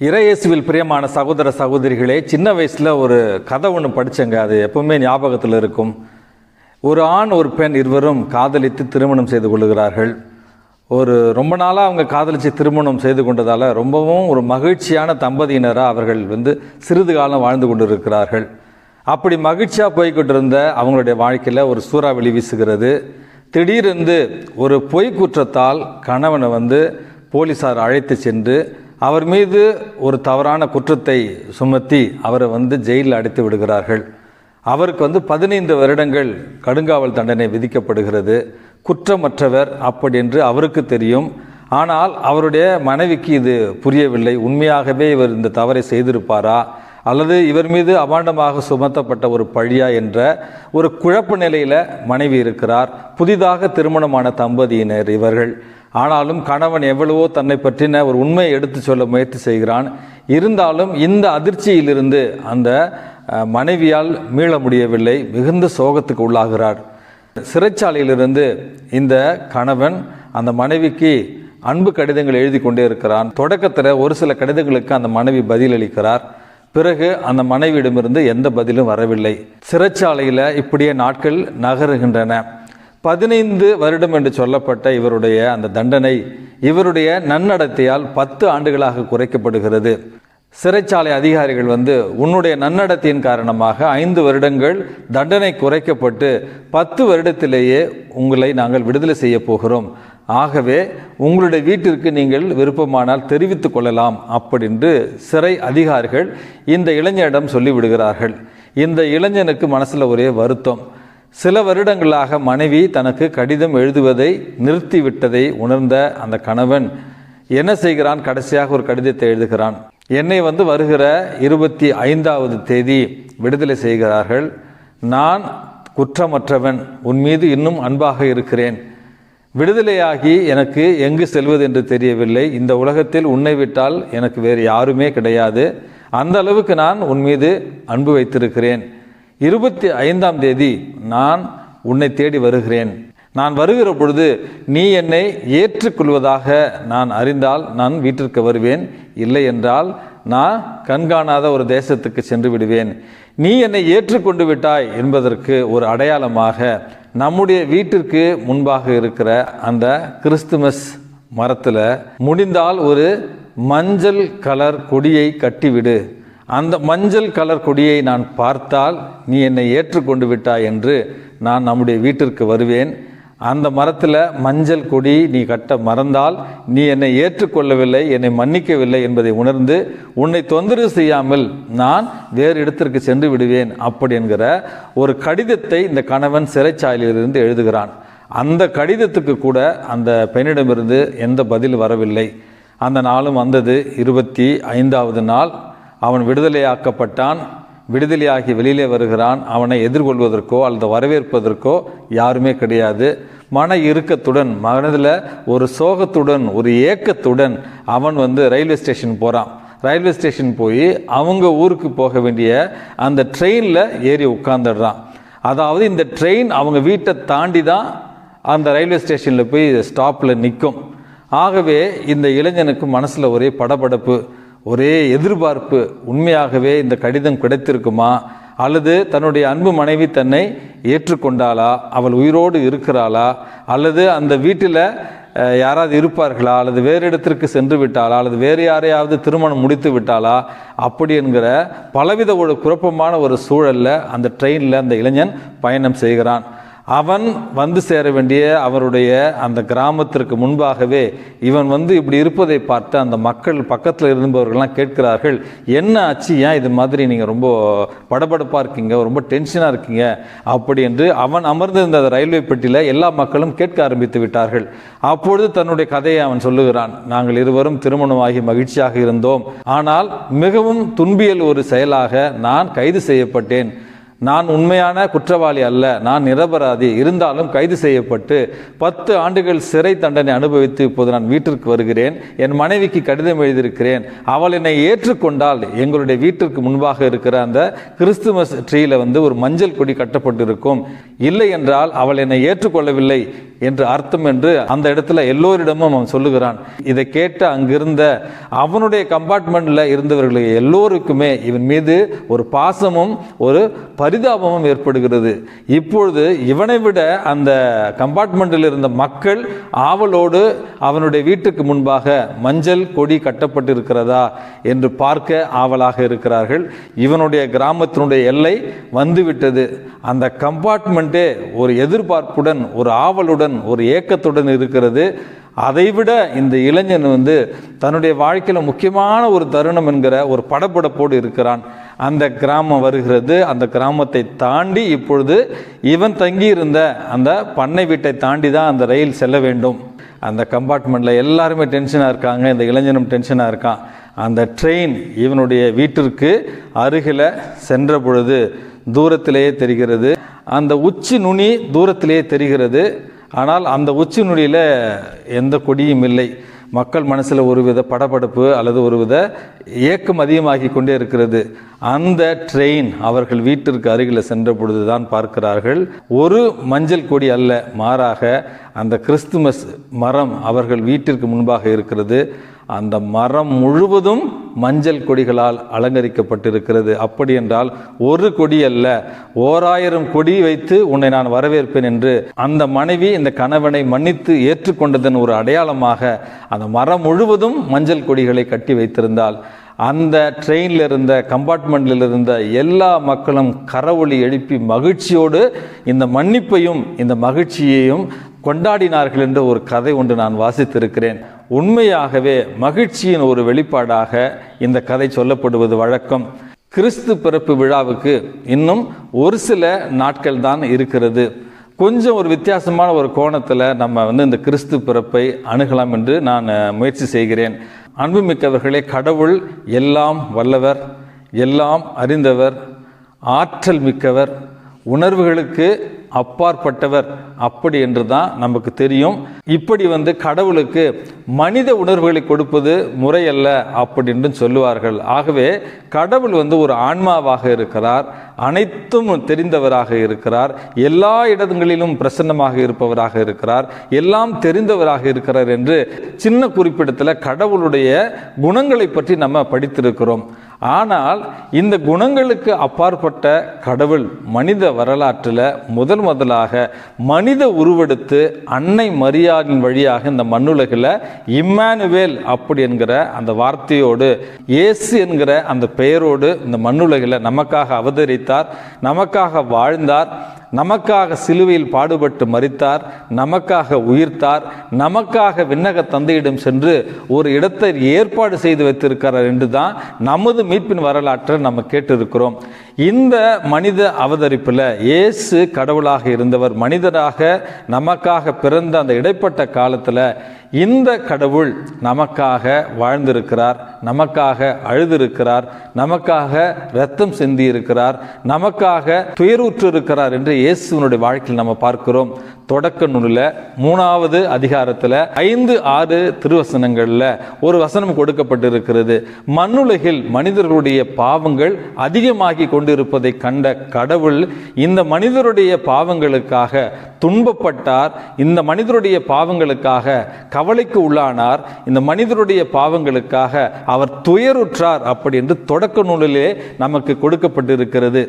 இறையேசுவில் பிரியமான சகோதர சகோதரிகளே சின்ன வயசில் ஒரு கதை ஒன்று படித்தேங்க அது எப்பவுமே ஞாபகத்தில் இருக்கும். ஒரு ஆண் ஒரு பெண் இருவரும் காதலித்து திருமணம் செய்து கொள்கிறார்கள். ஒரு ரொம்ப நாளாக அவங்க காதலித்து திருமணம் செய்து கொண்டதால் ரொம்பவும் ஒரு மகிழ்ச்சியான தம்பதியினராக அவர்கள் வந்து சிறிது காலம் வாழ்ந்து கொண்டிருக்கிறார்கள். அப்படி மகிழ்ச்சியாக போய்கொண்டிருந்த அவங்களுடைய வாழ்க்கையில் ஒரு சூறாவளி வீசுகிறது. திடீரென்று ஒரு பொய் குற்றத்தால் கணவனை வந்து போலீசார் அழைத்து சென்று அவர் மீது ஒரு தவறான குற்றத்தை சுமத்தி அவரை வந்து ஜெயிலில் அடைத்து விடுகிறார்கள். அவருக்கு வந்து பதினைந்து வருடங்கள் கடுங்காவல் தண்டனை விதிக்கப்படுகிறது. குற்றமற்றவர் அப்படி என்று அவருக்கு தெரியும். ஆனால் அவருடைய மனைவிக்கு இது புரியவில்லை. உண்மையாகவே இவர் இந்த தவறை செய்திருப்பாரா? அல்லது இவர் மீது அபாண்டமாக சுமத்தப்பட்ட ஒரு பழியா என்ற ஒரு குழப்ப நிலையில் மனைவி இருக்கிறார். புதிதாக திருமணமான தம்பதியினர் இவர்கள். ஆனாலும் கணவன் எவ்வளவோ தன்னை பற்றின ஒரு உண்மையை எடுத்து சொல்ல முயற்சி செய்கிறான். இருந்தாலும் இந்த அதிர்ச்சியிலிருந்து அந்த மனைவியால் மீள முடியவில்லை. மிகுந்த சோகத்துக்கு உள்ளாகிறார். சிறைச்சாலையிலிருந்து இந்த கணவன் அந்த மனைவிக்கு அன்பு கடிதங்கள் எழுதி கொண்டே இருக்கிறான். தொடக்கத்தில் ஒரு சில கடிதங்களுக்கு அந்த மனைவி பதிலளிக்கிறார் பிறகு அந்த மனைவியிடமிருந்து எந்த பதிலும் வரவில்லை. சிறைச்சாலையில் இப்படியே நாட்கள் நகருகின்றன. பதினைந்து வருடம் என்று சொல்லப்பட்ட இவருடைய அந்த தண்டனை இவருடைய நன்னடத்தையால் பத்து ஆண்டுகளாக குறைக்கப்படுகிறது. சிறைச்சாலை அதிகாரிகள் வந்து உன்னுடைய நன்னடத்தின் காரணமாக ஐந்து வருடங்கள் தண்டனை குறைக்கப்பட்டு பத்து வருடத்திலேயே உங்களை நாங்கள் விடுதலை செய்ய போகிறோம். ஆகவே உங்களுடைய வீட்டிற்கு நீங்கள் விருப்பமானால் தெரிவித்துக் கொள்ளலாம் அப்படின்று சிறை அதிகாரிகள் இந்த இளைஞரிடம் சொல்லிவிடுகிறார்கள். இந்த இளைஞனுக்கு மனசில் ஒரே வருத்தம். சில வருடங்களாக மனைவி தனக்கு கடிதம் எழுதுவதை நிறுத்திவிட்டதை உணர்ந்த அந்த கணவன் என்ன செய்கிறான்? கடைசியாக ஒரு கடிதத்தை எழுதுகிறான். என்னை வந்து வருகிற இருபத்தி ஐந்தாவது தேதி விடுதலை செய்கிறார்கள். நான் குற்றமற்றவன். உன் மீது இன்னும் அன்பாக இருக்கிறேன். விடுதலையாகி எனக்கு எங்கு செல்வது என்று தெரியவில்லை. இந்த உலகத்தில் உன்னை விட்டால் எனக்கு வேறு யாருமே கிடையாது. அந்த அளவுக்கு நான் உன் மீது அன்பு வைத்திருக்கிறேன். இருபத்தி ஐந்தாம் தேதி நான் உன்னை தேடி வருகிறேன். நான் வருகிற பொழுது நீ என்னை ஏற்றுக்கொள்வதாக நான் அறிந்தால் நான் வீட்டிற்கு வருவேன். இல்லை என்றால் நான் கண்காணாத ஒரு தேசத்துக்கு சென்று விடுவேன். நீ என்னை ஏற்றுக்கொண்டு விட்டாய் என்பதற்கு ஒரு அடையாளமாக நம்முடைய வீட்டிற்கு முன்பாக இருக்கிற அந்த கிறிஸ்துமஸ் மரத்தில் முடிந்தால் ஒரு மஞ்சள் கலர் கொடியை கட்டிவிடு. அந்த மஞ்சள் கலர் கொடியை நான் பார்த்தால் நீ என்னை ஏற்றுக்கொண்டு விட்டாய் என்று நான் நம்முடைய வீட்டிற்கு வருவேன். அந்த மரத்தில் மஞ்சள் கொடி நீ கட்ட மறந்தால் நீ என்னை ஏற்றுக்கொள்ளவில்லை என்னை மன்னிக்கவில்லை என்பதை உணர்ந்து உன்னை தொந்தரவு செய்யாமல் நான் வேறு இடத்திற்கு சென்று விடுவேன் அப்படி என்கிற ஒரு கடிதத்தை இந்த கணவன் சிறைச்சாலையிலிருந்து எழுதுகிறான். அந்த கடிதத்துக்கு கூட அந்த பெண்ணிடமிருந்து எந்த பதில் வரவில்லை. அந்த நாளும் வந்தது இருபத்தி ஐந்தாவது நாள். அவன் விடுதலையாக்கப்பட்டான் விடுதலையாகி வெளியிலே வருகிறான் அவனை எதிர்கொள்வதற்கோ அல்லது வரவேற்பதற்கோ யாருமே கிடையாது. மன இறுக்கத்துடன் மனதில் ஒரு சோகத்துடன் ஒரு ஏக்கத்துடன் அவன் வந்து ரயில்வே ஸ்டேஷன் போகிறான் ரயில்வே ஸ்டேஷன் போய் அவங்க ஊருக்கு போக வேண்டிய அந்த ட்ரெயினில் ஏறி உட்காந்துடுறான் அதாவது இந்த ட்ரெயின் அவங்க வீட்டை தாண்டி தான் அந்த ரயில்வே ஸ்டேஷனில் போய் ஸ்டாப்பில் நிற்கும். ஆகவே இந்த இளைஞனுக்கு மனசில் ஒரே படபடப்பு. ஒரே எதிர்பார்ப்பு உண்மையாகவே இந்த கடிதம் கிடைத்திருக்குமா? அல்லது தன்னுடைய அன்பு மனைவி தன்னை ஏற்றுக்கொண்டாளா? அவள் உயிரோடு இருக்கிறாளா? அல்லது அந்த வீட்டில் யாராவது இருப்பார்களா? அல்லது வேறு இடத்திற்கு சென்று விட்டாளா? அல்லது வேறு யாரையாவது திருமணம் முடித்து விட்டாளா? அப்படி என்கிற பலவித ஒரு குழப்பமான ஒரு சூழலில் அந்த ட்ரெயினில் அந்த இளைஞன் பயணம் செய்கிறான். அவன் வந்து சேர வேண்டிய அவருடைய அந்த கிராமத்திற்கு முன்பாகவே இவன் வந்து இப்படி இருப்பதை பார்த்து அந்த மக்கள் பக்கத்தில் இருந்தவர்கள்லாம் கேட்கிறார்கள் என்ன ஆச்சு? ஏன் இது மாதிரி நீங்கள் ரொம்ப படபடப்பாக இருக்கீங்க? ரொம்ப டென்ஷனாக இருக்கீங்க? அப்படி என்று அவன் அமர்ந்திருந்த அந்த ரயில்வே பெட்டியில் எல்லா மக்களும் கேட்க ஆரம்பித்து விட்டார்கள். அப்பொழுது தன்னுடைய கதையை அவன் சொல்லுகிறான் நாங்கள் இருவரும் திருமணமாகி மகிழ்ச்சியாக இருந்தோம். ஆனால் மிகவும் துன்பியல் ஒரு செயலாக நான் கைது செய்யப்பட்டேன். நான் உண்மையான குற்றவாளி அல்ல நான் நிரபராதி இருந்தாலும் கைது செய்யப்பட்டு பத்து ஆண்டுகள் சிறை தண்டனை அனுபவித்து இப்போது நான் வீட்டிற்கு வருகிறேன். என் மனைவிக்கு கடிதம் எழுதியிருக்கிறேன். அவள் என்னை ஏற்றுக்கொண்டால் எங்களுடைய வீட்டிற்கு முன்பாக இருக்கிற அந்த கிறிஸ்துமஸ் ட்ரீல வந்து ஒரு மஞ்சள் கொடி கட்டப்பட்டிருக்கும். இல்லை என்றால் அவள் என்னை ஏற்றுக்கொள்ளவில்லை. என்று அர்த்தம் என்று அந்த இடத்துல எல்லோரிடமும் அவன் சொல்லுகிறான். இதை கேட்ட அங்கிருந்த அவனுடைய கம்பார்ட்மெண்ட்ல இருந்தவர்களுக்கு எல்லோருக்குமே இவன் மீது ஒரு பாசமும் ஒரு பரிதாபமும் ஏற்படுகிறது. இப்பொழுது இவனை விட அந்த கம்பார்ட்மெண்ட்டில் இருந்த மக்கள் ஆவலோடு அவனுடைய வீட்டுக்கு முன்பாக மஞ்சள் கொடி கட்டப்பட்டிருக்கிறதா என்று பார்க்க ஆவலாக இருக்கிறார்கள். இவனுடைய கிராமத்தினுடைய எல்லை வந்துவிட்டது. அந்த கம்பார்ட்மெண்ட்டே ஒரு எதிர்பார்ப்புடன் ஒரு ஆவலுடன் ஒரு ஏக்கத்துடன் இருக்கிறது. அதைவிட இந்த இளைஞன் வந்து தன்னுடைய வாழ்க்கையில் முக்கியமான ஒரு தருணம் என்கிற ஒரு படபடப்போடு இருக்கிறான். அந்த கிராமம் வருகிறது. அந்த கிராமத்தை தாண்டி இப்பொழுது இவன் தங்கியிருந்த அந்த பண்ணை வீட்டை தாண்டி தான் அந்த ரயில் செல்ல வேண்டும். அந்த கம்பார்ட்மெண்ட்டில் எல்லாருமே டென்ஷனாக இருக்காங்க. இந்த இளைஞனும் டென்ஷனாக இருக்கான். அந்த ட்ரெயின் இவனுடைய வீட்டிற்கு அருகில் சென்ற பொழுது தூரத்திலேயே தெரிகிறது. அந்த உச்சி நுனி தூரத்திலேயே தெரிகிறது. ஆனால் அந்த உச்சி நொடியில் எந்த கொடியும் இல்லை. மக்கள் மனசில் ஒருவித படபடப்பு அல்லது ஒருவித ஏக்கம் அதிகமாகி கொண்டே இருக்கிறது. அந்த ட்ரெயின் அவர்கள் வீட்டிற்கு அருகில் சென்ற பொழுதுதான் பார்க்கிறார்கள். ஒரு மஞ்சள் கொடி அல்ல மாறாக அந்த கிறிஸ்துமஸ் மரம் அவர்கள் வீட்டிற்கு முன்பாக இருக்கிறது. அந்த மரம் முழுவதும் மஞ்சள் கொடிகளால் அலங்கரிக்கப்பட்டிருக்கிறது. அப்படி என்றால் ஒரு கொடி அல்ல ஓராயிரம் கொடி வைத்து உன்னை நான் வரவேற்பேன் என்று அந்த மனைவி இந்த கணவனை மன்னித்து ஏற்றுக்கொண்டதன் ஒரு அடையாளமாக அந்த மரம் முழுவதும் மஞ்சள் கொடிகளை கட்டி வைத்திருந்தால் அந்த ட்ரெயினில் இருந்த கம்பார்ட்மெண்ட்டில் இருந்த எல்லா மக்களும் கரவொளி எழுப்பி மகிழ்ச்சியோடு இந்த மன்னிப்பையும் இந்த மகிழ்ச்சியையும் கொண்டாடினார்கள் என்ற ஒரு கதை ஒன்று நான் வாசித்திருக்கிறேன். உண்மையாகவே மகிழ்ச்சியின் ஒரு வெளிப்பாடாக இந்த கதை சொல்லப்படுவது வழக்கம். கிறிஸ்து பிறப்பு விழாவுக்கு இன்னும் ஒரு சில நாட்கள் தான் இருக்கிறது. கொஞ்சம் ஒரு வித்தியாசமான ஒரு கோணத்தில் நம்ம வந்து இந்த கிறிஸ்து பிறப்பை அணுகலாம் என்று நான் முயற்சி செய்கிறேன். அன்புமிக்கவர்களே கடவுள் எல்லாம் வல்லவர் எல்லாம் அறிந்தவர் ஆற்றல் மிக்கவர் உணர்வுகளுக்கு அப்பாற்பட்டவர். அப்படி என்று தான் நமக்கு தெரியும். இப்படி வந்து கடவுளுக்கு மனித உணர்வுகளை கொடுப்பது முறையல்ல அப்படி என்று சொல்லுவார்கள். ஆகவே கடவுள் வந்து ஒரு ஆன்மாவாக இருக்கிறார். அனைத்தும் தெரிந்தவராக இருக்கிறார். எல்லா இடங்களிலும் பிரசன்னமாக இருப்பவராக இருக்கிறார். எல்லாம் தெரிந்தவராக இருக்கிறார் என்று சின்ன குறிப்பிடத்தில் கடவுளுடைய குணங்களை பற்றி நம்ம படித்திருக்கிறோம். ஆனால் இந்த குணங்களுக்கு அப்பாற்பட்ட கடவுள் மனித வரலாற்றில் முதல் முதலாக மனித உருவெடுத்து அன்னை மரியாதின் வழியாக இந்த மண்ணுலகில் இம்மானுவேல் அப்படி என்கிற அந்த வார்த்தையோடு இயேசு என்கிற அந்த பெயரோடு இந்த மண்ணுலகில் நமக்காக அவதரித்தார் நமக்காக வாழ்ந்தார். நமக்காக சிலுவையில் பாடுபட்டு மறித்தார் நமக்காக உயிர்த்தார் நமக்காக விண்ணக தந்தையிடம் சென்று ஒரு இடத்தை ஏற்பாடு செய்து வைத்திருக்கிறார் என்று தான் நமது மீட்பின் வரலாற்றை நம்ம கேட்டிருக்கிறோம். இந்த மனித அவதரிப்பில் இயேசு கடவுளாக இருந்தவர் மனிதராக நமக்காக பிறந்த அந்த இடைப்பட்ட காலத்தில் இந்த கடவுள் நமக்காக வாழ்ந்திருக்கிறார் நமக்காக அழுதிருக்கிறார் நமக்காக இரத்தம் சிந்தியிருக்கிறார் நமக்காக துயருற்று இருக்கிறார் என்று இயேசுவனுடைய வாழ்க்கையில் நம்ம பார்க்கிறோம். தொடக்க நூலில் மூணாவது அதிகாரத்தில் ஐந்து ஆறு திருவசனங்களில் ஒரு வசனம் கொடுக்கப்பட்டிருக்கிறது. மண்ணுலகில் மனிதர்களுடைய பாவங்கள் அதிகமாகி கொண்டிருப்பதை கண்ட கடவுள் இந்த மனிதருடைய பாவங்களுக்காக துன்பப்பட்டார். இந்த மனிதருடைய பாவங்களுக்காக கவலைக்கு உள்ளானார். இந்த மனிதருடைய பாவங்களுக்காக அவர் துயருற்றார் அப்படி என்று தொடக்க நூலிலே நமக்கு கொடுக்கப்பட்டிருக்கிறது.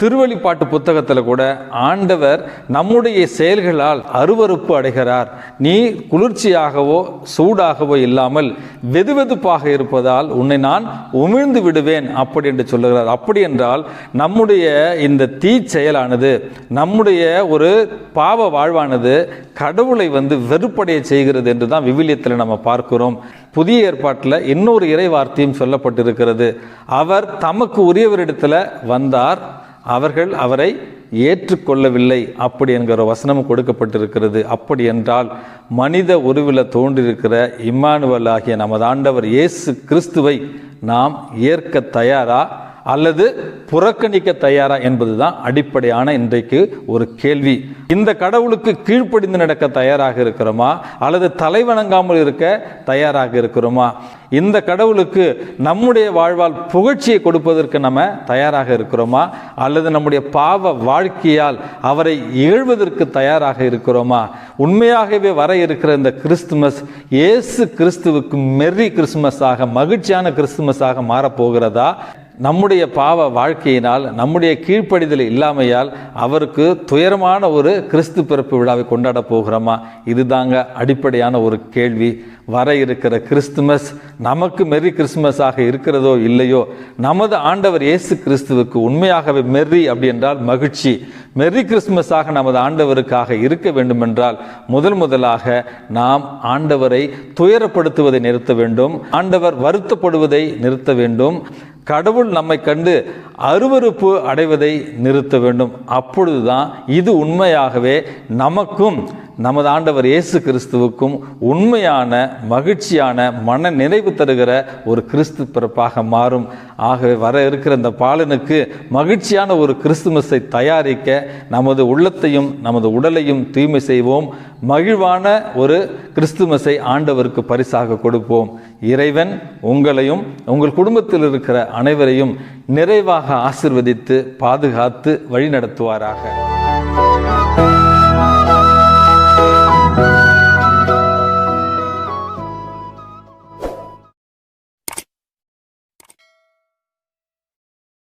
திருவழிப்பாட்டு புத்தகத்தில் கூட ஆண்டவர் நம்முடைய செயல்களால் அருவருப்பு அடைகிறார். நீ குளிர்ச்சியாகவோ சூடாகவோ இல்லாமல் வெதுவெதுப்பாக இருப்பதால் உன்னை நான் உமிழ்ந்து விடுவேன் அப்படி என்று சொல்லுகிறார். அப்படி என்றால் நம்முடைய இந்த தீ செயலானது நம்முடைய ஒரு பாவ வாழ்வானது கடவுளை வந்து வெறுப்படைய செய்கிறது என்று தான் விவிலியத்தில் நம்ம பார்க்கிறோம். புதிய ஏற்பாட்டில் இன்னொரு இறை வார்த்தையும் சொல்லப்பட்டிருக்கிறது. அவர் தமக்கு உரியவரிடத்தில் வந்தார். அவர்கள் அவரை ஏற்றுக்கொள்ளவில்லை. அப்படி என்கிற வசனம் கொடுக்கப்பட்டிருக்கிறது. அப்படி என்றால் மனித உருவில் தோன்றியிருக்கிற இம்மானுவல் ஆகிய நமது ஆண்டவர் இயேசு கிறிஸ்துவை நாம் ஏற்க தயாரா? அல்லது புறக்கணிக்க தயாரா என்பதுதான் அடிப்படையான இன்றைக்கு ஒரு கேள்வி. இந்த கடவுளுக்கு கீழ்ப்படிந்து நடக்க தயாராக இருக்கிறோமா? அல்லது தலைவணங்காமல் இருக்க தயாராக இருக்கிறோமா? இந்த கடவுளுக்கு நம்முடைய வாழ்வால் புகழ்ச்சியை கொடுப்பதற்கு நம்ம தயாராக இருக்கிறோமா? அல்லது நம்முடைய பாவ வாழ்க்கையால் அவரை இகழ்வதற்கு தயாராக இருக்கிறோமா? உண்மையாகவே வர இருக்கிற இந்த கிறிஸ்துமஸ் இயேசு கிறிஸ்துவுக்கு மெர்ரி கிறிஸ்துமஸாக மகிழ்ச்சியான கிறிஸ்துமஸாக மாறப்போகிறதா? நம்முடைய பாவ வாழ்க்கையினால் நம்முடைய கீழ்ப்படிதல் இல்லாமையால் அவருக்கு துயரமான ஒரு கிறிஸ்து பிறப்பு விழாவை கொண்டாட போகிறோமா? இதுதாங்க அடிப்படையான ஒரு கேள்வி. வர இருக்கிற கிறிஸ்துமஸ் நமக்கு மெர்ரி கிறிஸ்துமஸாக இருக்கிறதோ இல்லையோ நமது ஆண்டவர் இயேசு கிறிஸ்துவுக்கு உண்மையாகவே மெர்ரி அப்படி என்றால் மகிழ்ச்சி. மெர்ரி கிறிஸ்துமஸாக நமது ஆண்டவருக்காக இருக்க வேண்டுமென்றால் முதல் முதலாக நாம் ஆண்டவரை துயரப்படுத்துவதை நிறுத்த வேண்டும். ஆண்டவர் வருத்தப்படுவதை நிறுத்த வேண்டும். கடவுள் நம்மை கண்டு அருவருப்பு அடைவதை நிறுத்த வேண்டும். அப்பொழுதுதான் இது உண்மையாகவே நமக்கும் நமது ஆண்டவர் இயேசு கிறிஸ்துவுக்கும் உண்மையான மகிழ்ச்சியான மன நிறைவு தருகிற ஒரு கிறிஸ்து பிறப்பாக மாறும். ஆகவே வர இருக்கிற இந்த பாலனுக்கு மகிழ்ச்சியான ஒரு கிறிஸ்துமஸை தயாரிக்க நமது உள்ளத்தையும் நமது உடலையும் தூய்மை செய்வோம். மகிழ்வான ஒரு கிறிஸ்துமஸை ஆண்டவருக்கு பரிசாக கொடுப்போம். இறைவன் உங்களையும் உங்கள் குடும்பத்தில் இருக்கிற அனைவரையும் நிறைவாக ஆசிர்வதித்து பாதுகாத்து வழிநடத்துவாராக.